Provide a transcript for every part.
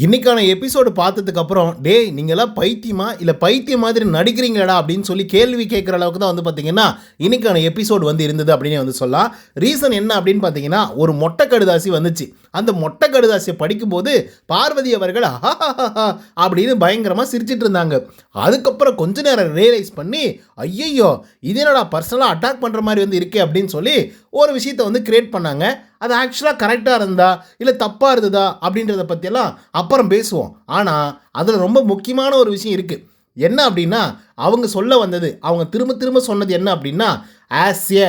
இன்னைக்கான எபிசோடு பார்த்ததுக்கு அப்புறம் டேய் நீங்களாம் பைத்தியமா? இல்லை பைத்தியம் மாதிரி நடிக்கிறீங்களடா? அப்படின்னு சொல்லி கேள்வி கேட்குற அளவுக்கு தான் வந்து பார்த்தீங்கன்னா இன்னைக்கான எபிசோடு வந்து இருந்தது அப்படின்னு வந்து சொல்லலாம். ரீசன் என்ன அப்படின்னு பார்த்தீங்கன்னா ஒரு மொட்டை கடுதாசி வந்துச்சு. அந்த மொட்டை கடுதாசியை படிக்கும்போது பார்வதி அவர்கள் "ஆஹாஹாஹா" அப்படின்னு பயங்கரமாக சிரிச்சிட்டு இருந்தாங்க. அதுக்கப்புறம் கொஞ்ச நேரம் ரியலைஸ் பண்ணி ஐயையோ இது என்னடா பர்சனலாக அட்டாக் பண்ணுற மாதிரி வந்து இருக்கே அப்படின்னு சொல்லி ஒரு விஷயத்தை வந்து கிரியேட் பண்ணாங்க. அது ஆக்சுவலாக கரெக்டாக இருந்தா இல்லை தப்பாக இருந்ததா அப்படின்றத பற்றியெல்லாம் அப்புறம் பேசுவோம். ஆனால் அதில் ரொம்ப முக்கியமான ஒரு விஷயம் இருக்குது என்ன அப்படின்னா அவங்க சொல்ல வந்தது அவங்க திரும்ப திரும்ப சொன்னது என்ன அப்படின்னா ஆஸ் ஏ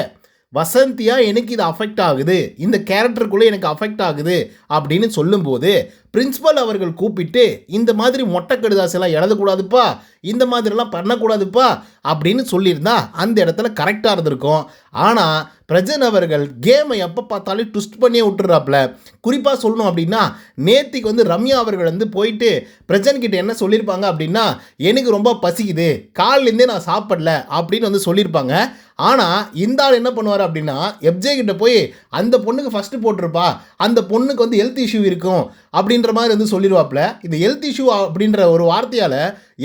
வசந்தியா எனக்கு இது அஃபெக்ட் ஆகுது. இந்த கேரக்டருக்குள்ளே எனக்கு அஃபெக்ட் ஆகுது அப்படின்னு சொல்லும்போது பிரின்ஸ்பல் அவர்கள் கூப்பிட்டு இந்த மாதிரி மொட்டை கடுதாசெல்லாம் எழுதக்கூடாதுப்பா இந்த மாதிரிலாம் பண்ணக்கூடாதுப்பா அப்படின்னு சொல்லியிருந்தா அந்த இடத்துல கரெக்டாக இருந்திருக்கும். ஆனால் பிரஜன் அவர்கள் கேமை எப்போ பார்த்தாலும் ட்விஸ்ட் பண்ணியே விட்டுறாப்புல குறிப்பாக சொல்லணும் அப்படின்னா நேத்திக்கு வந்து ரம்யா அவர்கள் வந்து போயிட்டு பிரஜன் கிட்ட என்ன சொல்லியிருப்பாங்க அப்படின்னா எனக்கு ரொம்ப பசிக்குது காலிலேருந்தே நான் சாப்பிடல அப்படின்னு வந்து சொல்லியிருப்பாங்க. ஆனால் இந்த ஆள் என்ன பண்ணுவார் அப்படின்னா எப்ஜே கிட்ட போய் அந்த பொண்ணுக்கு ஃபஸ்ட்டு போட்டிருப்பா அந்த பொண்ணுக்கு வந்து ஹெல்த் இஷ்யூ இருக்கும் அப்படி அப்படின்ற மாதிரி வந்து சொல்லிடுவாப்புல இந்த ஹெல்த் இஷ்யூ அப்படின்ற ஒரு வார்த்தையால்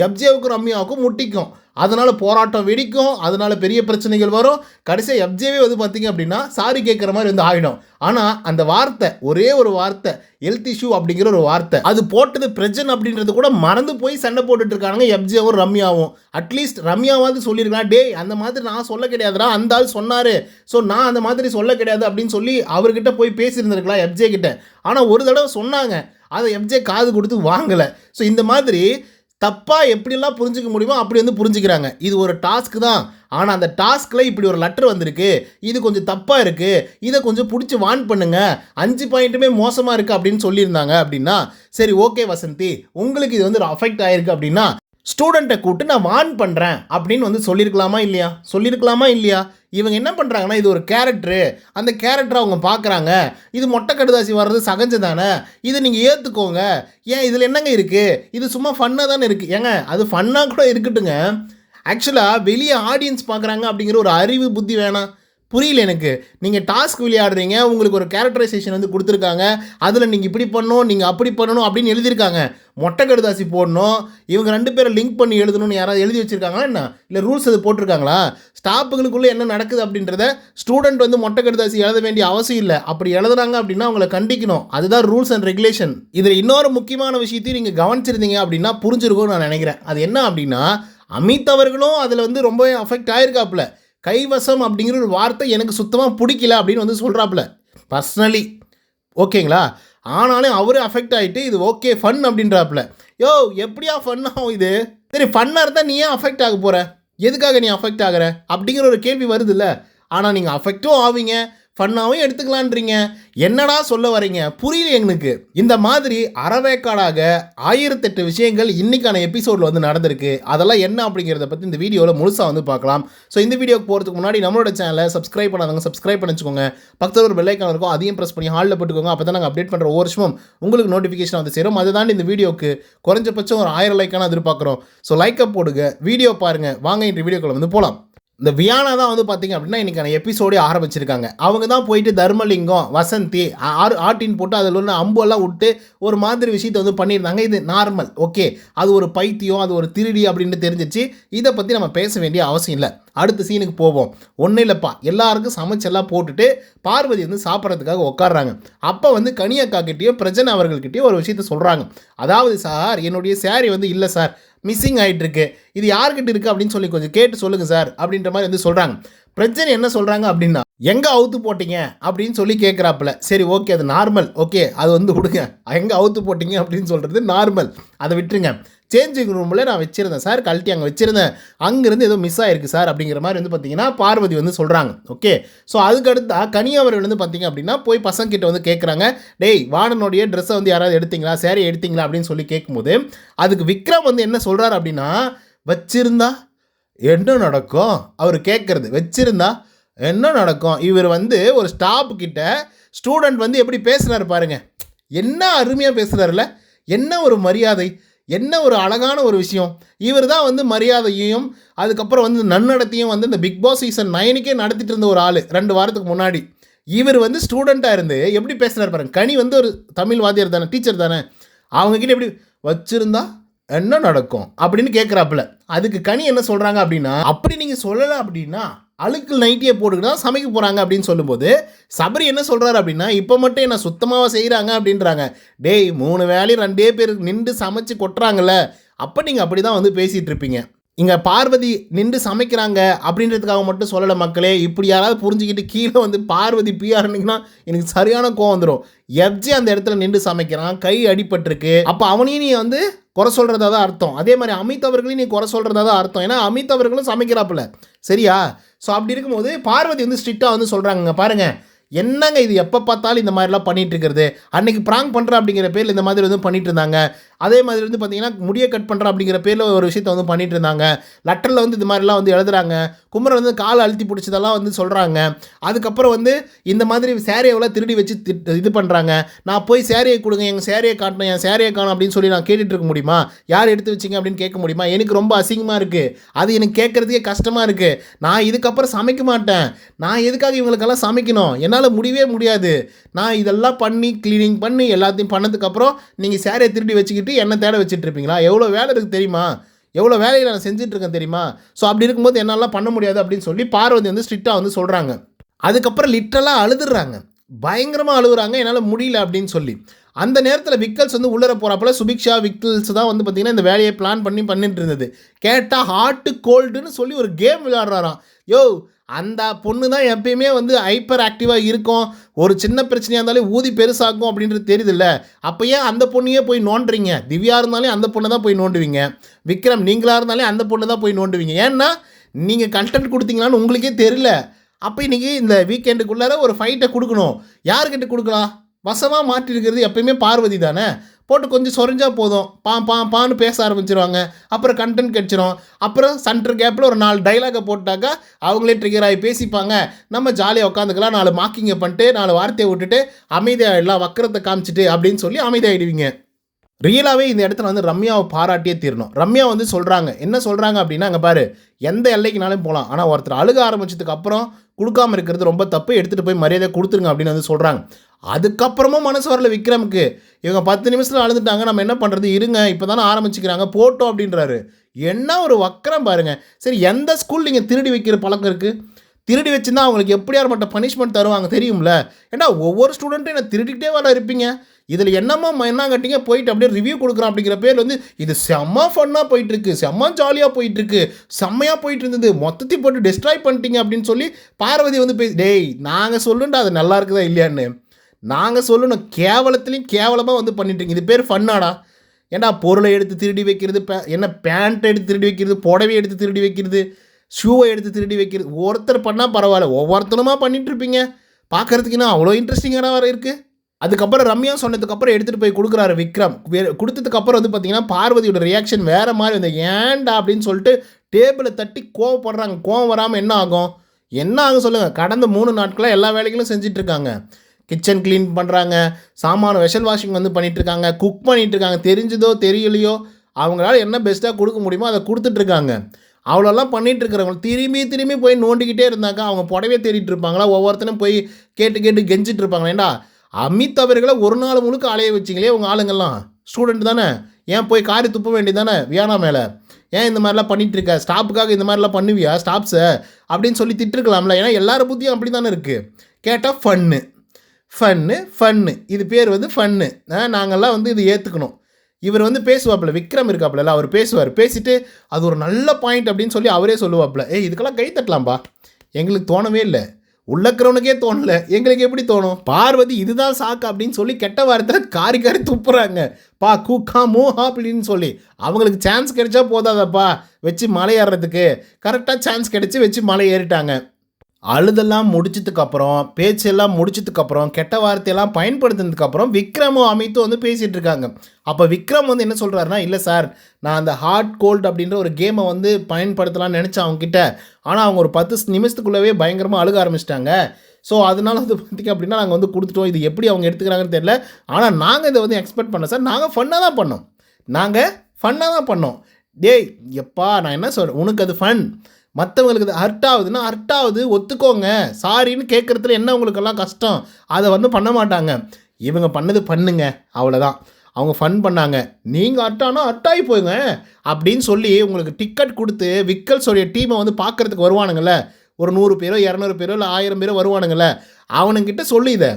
எப்ஜேவுக்கும் ரம்யாவுக்கும் முட்டிக்கும். அதனால் போராட்டம் வெடிக்கும் அதனால் பெரிய பிரச்சனைகள் வரும். கடைசியாக எஃப்ஜேவே வந்து பார்த்தீங்க அப்படின்னா சாரி கேட்குற மாதிரி வந்து ஆகிடும் ஆனால் அந்த வார்த்தை ஒரே ஒரு வார்த்தை ஹெல்த் இஷ்யூ அப்படிங்கிற ஒரு வார்த்தை அது போட்டது பிரச்சனை அப்படின்றது கூட மறந்து போய் சண்டை போட்டுட்டு இருக்காங்க எஃப்ஜேவும் ரம்யாவும். அட்லீஸ்ட் ரம்யாவாவது சொல்லியிருக்கலாம் டே அந்த மாதிரி நான் சொல்ல கிடையாதுடா அந்த ஆள் சொன்னார். ஸோ நான் அந்த மாதிரி சொல்ல கிடையாது அப்படின்னு சொல்லி அவர்கிட்ட போய் பேசியிருந்திருக்கலாம் எஃப்ஜே கிட்ட. ஆனால் ஒரு தடவை சொன்னாங்க. அதை எஃப்ஜே காது கொடுத்து வாங்கலை. ஸோ இந்த மாதிரி தப்பாக எப்படிலாம் புரிஞ்சிக்க முடியுமோ அப்படி வந்து புரிஞ்சுக்கிறாங்க. இது ஒரு டாஸ்க் தான். ஆனால் அந்த டாஸ்கில் இப்படி ஒரு லெட்டர் வந்திருக்கு. இது கொஞ்சம் தப்பாக இருக்குது இதை கொஞ்சம் பிடிச்சி வான் பண்ணுங்கள் அஞ்சு பாயிண்ட்டுமே மோசமாக இருக்குது அப்படின்னு சொல்லியிருந்தாங்க அப்படின்னா சரி ஓகே வசந்தி. உங்களுக்கு இது வந்து அஃபெக்ட் ஆகிருக்கு அப்படின்னா ஸ்டூடெண்ட்டை கூப்பிட்டு நான் வான் பண்ணுறேன் அப்படின்னு வந்து சொல்லியிருக்கலாமா இல்லையா? சொல்லியிருக்கலாமா இல்லையா? இவங்க என்ன பண்ணுறாங்கன்னா இது ஒரு கேரக்டரு. அந்த கேரக்டரை அவங்க பார்க்குறாங்க. இது மொட்டை கடுதாசி வர்றது சகஞ்சு தானே இதை நீங்கள் ஏற்றுக்கோங்க ஏன் இதில் என்னங்க இருக்குது இது சும்மா ஃபன்னாக தானே இருக்குது ஏங்க அது ஃபன்னாக கூட இருக்கட்டுங்க. ஆக்சுவலாக வெளியே ஆடியன்ஸ் பார்க்குறாங்க அப்படிங்கிற ஒரு அறிவு புத்தி வேணாம். புரியல எனக்கு. நீங்கள் டாஸ்க் விளையாடுறீங்க உங்களுக்கு ஒரு கேரக்டரைசேஷன் வந்து கொடுத்துருக்காங்க. அதில் நீங்கள் இப்படி பண்ணணும் நீங்கள் அப்படி பண்ணணும் அப்படின்னு எழுதியிருக்காங்க. மொட்டை கடுதாசி போடணும் இவங்க ரெண்டு பேரை லிங்க் பண்ணி எழுதணும்னு யாராவது எழுதி வச்சுருக்காங்களா என்ன? இல்லை ரூல்ஸ் அது போட்டிருக்காங்களா? ஸ்டாஃபுகளுக்குள்ளே என்ன நடக்குது அப்படின்றத ஸ்டூடெண்ட் வந்து மொட்டை கடுதாசி எழுத வேண்டிய அவசியம் இல்லை. அப்படி எழுதுறாங்க அப்படின்னா அவங்கள கண்டிக்கணும். அதுதான் ரூல்ஸ் அண்ட் ரெகுலேஷன் இதில் இன்னொரு முக்கியமான விஷயத்தையும் நீங்கள் கவனிச்சிருந்தீங்க அப்படின்னா புரிஞ்சிருக்கும்னு நான் நினைக்கிறேன். அது என்ன அப்படின்னா அமித் அவர்களும் அதில் வந்து ரொம்பவே அஃபெக்ட் ஆயிருக்காப்புல. கைவசம் அப்படிங்கிற ஒரு வார்த்தை எனக்கு சுத்தமாக பிடிக்கல அப்படின்னு வந்து சொல்கிறாப்புல பர்சனலி ஓகேங்களா? ஆனாலும் அவரே அஃபெக்ட் ஆகிட்டு இது ஓகே ஃபன் அப்படின்றாப்புல. யோ எப்படியா ஃபன் ஆகும் இது? சரி ஃபன்னாக இருந்தால் நீ ஏன் அஃபெக்ட் ஆக போகிற எதுக்காக நீ அஃபெக்ட் ஆகிற? அப்படிங்கிற ஒரு கேள்வி வருதுல்ல. ஆனால் நீங்கள் அஃபெக்டும் ஆவீங்க. ஃபன்னாகவும் எடுத்துக்கலான்றீங்க. என்னடா சொல்ல வரீங்க? புரியல எங்களுக்கு. இந்த மாதிரி அறவேக்காடாக ஆயிரத்தெட்டு விஷயங்கள் இன்றைக்கான எபிசோடில் வந்து நடந்திருக்கு. அதெல்லாம் என்ன அப்படிங்கிறத பற்றி இந்த வீடியோவில் முழுசாக வந்து பார்க்கலாம். ஸோ இந்த வீடியோக்கு போகிறதுக்கு முன்னாடி நம்மளோட சேனலை சப்ஸ்கிரைப் பண்ணாதவங்க சப்ஸ்கிரைப் பண்ணிச்சுக்கோங்க பக்கத்தில் ஒரு பெல்லைக்கான இருக்கும் அதையும் ப்ரெஸ் பண்ணி ஹாலில் போட்டுக்கோங்க. அப்போ தான் நாங்கள் அப்டேட் பண்ணுற ஒவ்வொரு வருஷமும் உங்களுக்கு நோட்டிஃபிகேஷன் வந்து சேரும். அதை தாண்டி இந்த வீடியோக்கு குறைஞ்சபட்சம் ஒரு ஆயிரம் லைக்கான எதிர்பார்க்குறோம். ஸோ லைக்கை போடுங்க. வீடியோ பாருங்கள் வாங்க இன்று வீடியோக்களை வந்து போகலாம் இந்த வியானா தான் வந்து பார்த்தீங்க அப்படின்னா இன்றைக்கான எபிசோடே ஆரம்பிச்சிருக்காங்க. அவங்க தான் போயிட்டு தர்மலிங்கம் வசந்தி ஆறு ஆட்டின் போட்டு அதில் உள்ள அம்பெல்லாம் விட்டு ஒரு மாதிரி விஷயத்தை வந்து பண்ணியிருந்தாங்க. இது நார்மல் ஓகே அது ஒரு பைத்தியம் அது ஒரு திருடி அப்படின்னு தெரிஞ்சிச்சு. இதை பற்றி நம்ம பேச வேண்டிய அவசியம் இல்லை. அடுத்த சீனுக்கு போவோம். ஒன்றும் இல்லைப்பா. எல்லாருக்கும் சமைச்செல்லாம் போட்டுட்டு பார்வதி வந்து சாப்பிட்றதுக்காக உட்காடுறாங்க அப்போ வந்து கனியக்கா பிரஜன் அவர்கள்கிட்டயும் ஒரு விஷயத்த சொல்கிறாங்க அதாவது சார் என்னுடைய சேரீ வந்து இல்லை சார். மிஸ்ஸிங் ஆகிட்டுருக்கு இது யார்கிட்ட இருக்குது அப்படின்னு சொல்லி கொஞ்சம் கேட்டு சொல்லுங்கள் சார் அப்படின்ற மாதிரி வந்து சொல்கிறாங்க பிரச்சனை என்ன சொல்கிறாங்க அப்படின்னா எங்கே அவுத்து போட்டீங்க? அப்படின்னு சொல்லி கேட்குறாப்புல சரி ஓகே அது நார்மல் ஓகே அது வந்து விடுங்க. எங்கே அவுத்து போட்டீங்க? அப்படின்னு சொல்கிறது நார்மல் அதை விட்டுருங்க. சேஞ்சிங் ரூமில் நான் வச்சுருந்தேன். சார் கழட்டி அங்கே வச்சுருந்தேன். அங்கேருந்து ஏதோ மிஸ் ஆகிருக்கு சார் அப்படிங்கிற மாதிரி வந்து பார்த்தீங்கன்னா பார்வதி வந்து சொல்கிறாங்க ஓகே ஸோ அதுக்கடுத்தா கனி அவர்கள் வந்து பார்த்தீங்க அப்படின்னா போய் பசங்க கிட்ட வந்து கேட்குறாங்க டேய் வார்டனுடைய ட்ரெஸ்ஸை வந்து யாராவது எடுத்தீங்களா? சேரீ எடுத்தீங்களா? அப்படின்னு சொல்லி கேட்கும்போது அதுக்கு விக்ரம் வந்து என்ன சொல்கிறார் அப்படின்னா வச்சிருந்தா என்ன நடக்கும்? அவர் கேட்குறது வச்சிருந்தா என்ன நடக்கும்? இவர் வந்து ஒரு ஸ்டாப் கிட்ட ஸ்டூடெண்ட் வந்து எப்படி பேசுகிறாரு பாருங்க. என்ன அருமையாக பேசுகிறாருல என்ன ஒரு மரியாதை? என்ன ஒரு அழகான ஒரு விஷயம். இவர் தான் வந்து மரியாதையையும் அதுக்கப்புறம் வந்து நன்னடத்தையும் வந்து இந்த பிக் பாஸ் சீசன் நைனுக்கே நடத்திட்டு இருந்த ஒரு ஆள் ரெண்டு வாரத்துக்கு முன்னாடி. இவர் வந்து ஸ்டூடெண்ட்டாக இருந்து எப்படி பேசுகிறார் பாருங்க. கனி வந்து ஒரு தமிழ் வாத்தியார் தானே டீச்சர் தானே. அவங்கக்கிட்ட எப்படி வச்சுருந்தா என்ன நடக்கும்? அப்படின்னு கேட்குறாப்புல அதுக்கு கனி என்ன சொல்கிறாங்க அப்படின்னா அப்படி நீங்கள் சொல்லலை அப்படின்னா அழுக்கு நைட்டியை போட்டுக்கிட்டு தான் சமைக்க போகிறாங்க அப்படின்னு சொல்லும்போது சபரி என்ன சொல்கிறாரு அப்படின்னா இப்போ மட்டும் என்ன சுத்தமாக செய்கிறாங்க அப்படின்றாங்க. டேய் மூணு வேலையும் ரெண்டே பேர் நின்று சமைச்சு கொட்டுறாங்கல்ல அப்போ நீங்கள் அப்படி தான் வந்து பேசிகிட்டு இருப்பீங்க. இங்கே பார்வதி நின்று சமைக்கிறாங்க அப்படின்றதுக்காக மட்டும் சொல்லலை மக்களே இப்படி யாராவது புரிஞ்சுக்கிட்டு கீழே வந்து பார்வதி பிஆர்னிங்கன்னா எனக்கு சரியான கோவம் வந்துடும் எப்ஜி அந்த இடத்துல நின்று சமைக்கிறான் கை அடிபட்டிருக்கு. அப்போ அவனையும் நீ வந்து குறை சொல்கிறதா தான் அர்த்தம். அதே மாதிரி அமித் அவர்களையும் நீ குறை சொல்கிறதா தான் அர்த்தம். ஏன்னா அமித் அவர்களும் சமைக்கிறாப்புல. சரியா? ஸோ அப்படி இருக்கும்போது பார்வதி வந்து ஸ்ட்ரிக்டாக வந்து சொல்கிறாங்க பாருங்கள் என்னங்க இது? எப்போ பார்த்தாலும் இந்த மாதிரிலாம் பண்ணிட்டு இருக்கிறது? அன்றைக்கி ப்ராங்க் பண்ணுற அப்படிங்கிற பேரில் இந்த மாதிரி வந்து பண்ணிகிட்டு இருந்தாங்க. அதே மாதிரி வந்து பார்த்தீங்கன்னா முடியை கட் பண்ணுற அப்படிங்கிற பேரில் ஒரு விஷயத்த வந்து பண்ணிட்டு இருந்தாங்க. லெட்டரில் வந்து இது மாதிரிலாம் வந்து எழுதுறாங்க. குமரன் வந்து கால் அழுத்தி பிடிச்சதெல்லாம் வந்து சொல்கிறாங்க அதுக்கப்புறம் வந்து இந்த மாதிரி சேரையெல்லாம் திருடி வச்சு இது பண்ணுறாங்க நான் போய் சேரீயை கொடுங்க எங்கள் சேரையை காட்டணும் என் சேரீயை காணும் அப்படின்னு சொல்லி நான் கேட்டுட்டு இருக்க முடியுமா? யார் எடுத்து வச்சிங்க அப்படின்னு கேட்க முடியுமா? எனக்கு ரொம்ப அசிங்கமாக இருக்குது அது எனக்கு கேட்குறதுக்கே கஷ்டமாக இருக்குது நான் இதுக்கப்புறம் சமைக்க மாட்டேன். நான் எதுக்காக இவங்களுக்கெல்லாம் சமைக்கணும்? என்னால் முடியவே முடியாது. நான் இதெல்லாம் பண்ணி க்ளீனிங் பண்ணி எல்லாத்தையும் பண்ணதுக்கப்புறம் நீங்கள் சேரீயை திருடி வச்சுக்கிட்டு என்ன தேட வச்சுட்டு இருப்பீங்களா எவ்வளோ வேலை இருக்குது தெரியுமா? எவ்வளோ வேலையை நான் செஞ்சிட்ருக்கேன் இருக்கேன் தெரியுமா? ஸோ அப்படி இருக்கும்போது என்னால் பண்ண முடியாது அப்படின்னு சொல்லி பார்வதி வந்து ஸ்ட்ரிக்டாக வந்து சொல்கிறாங்க அதுக்கப்புறம் லிட்டரலாக அழுதுறாங்க. பயங்கரமாக அழுகுறாங்க. என்னால் முடியல அப்படின்னு சொல்லி. அந்த நேரத்தில் விக்கல்ஸ் வந்து உள்ளர போகிறப்பல சுபிக்ஷா விக்கல்ஸ் தான் வந்து பார்த்திங்கன்னா இந்த வேலையை பிளான் பண்ணி பண்ணிட்டு இருந்தது. கேட்டால் ஹாட்டு கோல்டுன்னு சொல்லி ஒரு கேம் விளையாடுறாராம். யோ அந்த பொண்ணு தான் எப்பயுமே வந்து ஹைப்பர் ஆக்டிவாக இருக்கும். ஒரு சின்ன பிரச்சனையாக இருந்தாலும் ஊதி பெருசாக்கும் அப்படின்றது தெரியுதுல்ல. அப்போ ஏன் அந்த பொண்ணையே போய் நோண்டுறீங்க? திவ்யா இருந்தாலே அந்த பொண்ணை தான் போய் நோண்டுவீங்க. விக்ரம் நீங்களாக இருந்தாலே அந்த பொண்ணை தான் போய் நோண்டுவீங்க. ஏன்னா நீங்கள் கண்டென்ட் கொடுத்தீங்களான்னு உங்களுக்கே தெரியல. அப்போ இன்றைக்கி இந்த வீக்கெண்டுக்குள்ளார ஒரு ஃபைட்டை கொடுக்கணும். யார்கிட்ட கொடுக்கலாம்? வசமாக மாற்றிருக்கிறது எப்பயுமே பார்வதி தானே? போட்டு கொஞ்சம் சொரிஞ்சா போதும். பா பா பான்னு பேச ஆரம்பிச்சிருவாங்க. அப்புறம் கண்டென்ட் கிடச்சிரும். அப்புறம் சென்டர் கேப்பில் ஒரு நாலு டைலாகை போட்டாக்கா அவங்களே ட்ரிகர் ஆகி பேசிப்பாங்க. நம்ம ஜாலியாக உட்காந்துக்கலாம். நாலு மார்க்கிங்கை பண்ணிட்டு நாலு வார்த்தையை விட்டுட்டு அமைதியாகிடலாம் வக்கரத்தை காமிச்சிட்டு அப்படின்னு சொல்லி அமைதியாகிடுவீங்க ரியலாகவே இந்த இடத்துல வந்து ரம்யாவை பாராட்டியே தீரணும். ரம்யா வந்து சொல்கிறாங்க என்ன சொல்கிறாங்க அப்படின்னா அங்கே பாரு எந்த எல்லைக்குனாலும் போகலாம் ஆனால் ஒருத்தர் அழுக ஆரம்பிச்சதுக்கு அப்புறம் கொடுக்காமல் இருக்கிறது ரொம்ப தப்பு. எடுத்துகிட்டு போய் மரியாதை கொடுத்துருங்க அப்படின்னு வந்து சொல்கிறாங்க அதுக்கப்புறமும் மனசு வரல விக்ரமுக்கு. இவங்க பத்து நிமிஷத்தில் அழுதுட்டாங்க. நம்ம என்ன பண்ணுறது இருங்க இப்போ தானே ஆரம்பிச்சுக்கிறாங்க. போட்டோம் அப்படின்றாரு. என்ன ஒரு வக்கரம் பாருங்க. சரி எந்த ஸ்கூல் நீங்கள் திருடி வைக்கிற பழக்கம் இருக்குது திருடி வச்சுருந்தா அவங்களுக்கு எப்படியார் பனிஷ்மெண்ட் தருவாங்க தெரியும்ல. ஏன்னா ஒவ்வொரு ஸ்டூடெண்ட்டும் என்ன திருடிக்கிட்டே வர இருப்பீங்க? இதில் என்னம்மா என்ன கட்டிங்க? போயிட்டு அப்படியே ரிவ்யூ கொடுக்குறோம் அப்படிங்கிற பேர் வந்து இது செம்ம ஃபன்னாக போயிட்டுருக்கு. செம்ம ஜாலியாக போயிட்டுருக்கு. செம்மையாக போயிட்டு இருந்தது மொத்தத்தையும் போட்டு டிஸ்ட்ராய் பண்ணிட்டீங்க அப்படின்னு சொல்லி பார்வதி வந்து பேசி டேய் நாங்கள் சொல்லுண்டா அது நல்லா இருக்குதா இல்லையான்னு. நாங்கள் சொல்லணும். கேவலத்துலேயும் கேவலமாக வந்து பண்ணிட்டுருங்க இது பேர் ஃபன்னாடா ஏன்டா பொருளை எடுத்து திருடி வைக்கிறது பே- என்ன பேண்ட்டை எடுத்து திருடி வைக்கிறது புடவை எடுத்து திருடி வைக்கிறது ஷூவை எடுத்து திருடி வைக்கிறது ஒருத்தர் பண்ணால் பரவாயில்ல. ஒவ்வொருத்தனமாக பண்ணிகிட்ருப்பீங்க இருப்பீங்க இன்னும் அவ்வளோ இன்ட்ரெஸ்டிங்கான வர இருக்குது அதுக்கப்புறம் ரம்யா சொன்னதுக்கப்புறம் எடுத்துகிட்டு போய் கொடுக்குறாரு விக்ரம். கொடுத்ததுக்கப்புறம் வந்து பார்த்தீங்கன்னா பார்வதியோட ரியாக்ஷன் வேறு மாதிரி வந்து ஏன்டா அப்படின்னு சொல்லிட்டு டேபிளை தட்டி கோவப்படுறாங்க கோவம் வராமல் என்ன ஆகும்? என்ன ஆகும் சொல்லுங்கள் கடந்த மூணு நாட்களாக எல்லா வேலைகளும் செஞ்சிட்ருக்காங்க கிச்சன் க்ளீன் பண்ணுறாங்க சாமான வெஷல் வாஷிங் வந்து பண்ணிகிட்ருக்காங்க இருக்காங்க. குக் பண்ணிகிட்ருக்காங்க இருக்காங்க. தெரிஞ்சதோ தெரியலையோ அவங்களால என்ன பெஸ்ட்டாக கொடுக்க முடியுமோ அதை கொடுத்துட்ருக்காங்க அவ்வளோலாம் பண்ணிட்டு இருக்கிறவங்க திரும்பி திரும்பி போய் நோண்டிக்கிட்டே இருந்தாக்கா அவங்க புடவையே தேடிட்டு இருப்பாங்களா? ஒவ்வொருத்தனும் போய் கேட்டு கேட்டு கெஞ்சிட்டு இருப்பாங்களா? ஏண்டா அமித் அவர்களை ஒரு நாள் முழுக்க அலைய வச்சிங்களே உங்கள் ஆளுங்கள்லாம் ஸ்டூடெண்ட் தானே. ஏன் போய் காரி துப்ப வேண்டியதானே வியானா மேலே. ஏன் இந்த மாதிரிலாம் பண்ணிகிட்டு இருக்க? ஸ்டாப்புக்காக இந்த மாதிரிலாம் பண்ணுவியா? ஸ்டாப்ஸை அப்படின்னு சொல்லி திட்டிருக்கலாம்ல. ஏன்னா எல்லார புத்தியும் அப்படி தானே இருக்குது கேட்டால் ஃபன்னு ஃபன்னு ஃபன்னு இது பேர் வந்து ஃபன்னு நாங்கள்லாம் வந்து இது ஏற்றுக்கணும் இவர் வந்து பேசுவாப்புல. விக்ரம் இருக்காப்புல. அவர் பேசுவார். பேசிட்டு அது ஒரு நல்ல பாயிண்ட் அப்படின்னு சொல்லி அவரே சொல்லுவாப்புல. ஏய் இதுக்கெல்லாம் கை தட்டலாம்ப்பா எங்களுக்கு தோணவே இல்லை. உள்ளக்கிறவனுக்கே தோணல. எங்களுக்கு எப்படி தோணும்? பார்வதி இதுதான் சாக்கு அப்படின்னு சொல்லி கெட்ட வாரத்தில் காரி காரி துப்புறாங்க. பா கூக்கா மூஹா அப்படின்னு சொல்லி. அவங்களுக்கு சான்ஸ் கிடைச்சா போதாதப்பா. வச்சு மலை ஏறுறதுக்கு. கரெக்டாக சான்ஸ் கிடைச்சி வச்சு மலை ஏறிட்டாங்க. அழுதெல்லாம் முடிச்சதுக்கப்புறம் பேச்செல்லாம் முடிச்சதுக்கப்புறம் கெட்ட வார்த்தையெல்லாம் பயன்படுத்தினதுக்கப்புறம் விக்ரமும் அமித்தும் வந்து பேசிகிட்டு இருக்காங்க அப்போ விக்ரம் வந்து என்ன சொல்கிறாருன்னா இல்லை சார் நான் அந்த ஹார்ட் கோல்ட் அப்படின்ற ஒரு கேமை வந்து பயன்படுத்தலாம்னு நினச்சேன் அவங்ககிட்ட ஆனால் அவங்க ஒரு பத்து நிமிஷத்துக்குள்ளவே பயங்கரமாக அழுக ஆரம்பிச்சிட்டாங்க. ஸோ அதனால வந்து பார்த்திங்க அப்படின்னா நாங்கள் வந்து கொடுத்துட்டோம். இது எப்படி அவங்க எடுத்துக்கிறாங்கன்னு தெரியல. ஆனால் நாங்கள் இதை வந்து எக்ஸ்பெக்ட் பண்ணோம் சார். நாங்கள் ஃபன்னாக தான் பண்ணோம். நாங்கள் ஃபன்னாக தான் பண்ணோம். டேய் எப்பா நான் என்ன சொல்கிறேன் உனக்கு அது ஃபன் மற்றவங்களுக்கு அது ஹர்ட் ஆகுதுன்னா ஹர்ட் ஆகுது ஒத்துக்கோங்க. சாரின்னு கேட்குறதுல என்ன உங்களுக்கெல்லாம் கஷ்டம்? அதை வந்து பண்ண மாட்டாங்க. இவங்க பண்ணது பண்ணுங்க. அவ்வளோதான் அவங்க ஃபன் பண்ணாங்க. நீங்கள் அட்டானா அட்டாகி போயுங்க அப்படின்னு சொல்லி உங்களுக்கு டிக்கெட் கொடுத்து விக்கல்ஸோடைய டீமை வந்து பார்க்கறதுக்கு வருவானுங்கள்ல. ஒரு நூறு பேரோ இரநூறு பேரோ இல்லை ஆயிரம் பேரோ வருவானுங்கள்ல. அவனுங்கிட்ட சொல்லி இதை.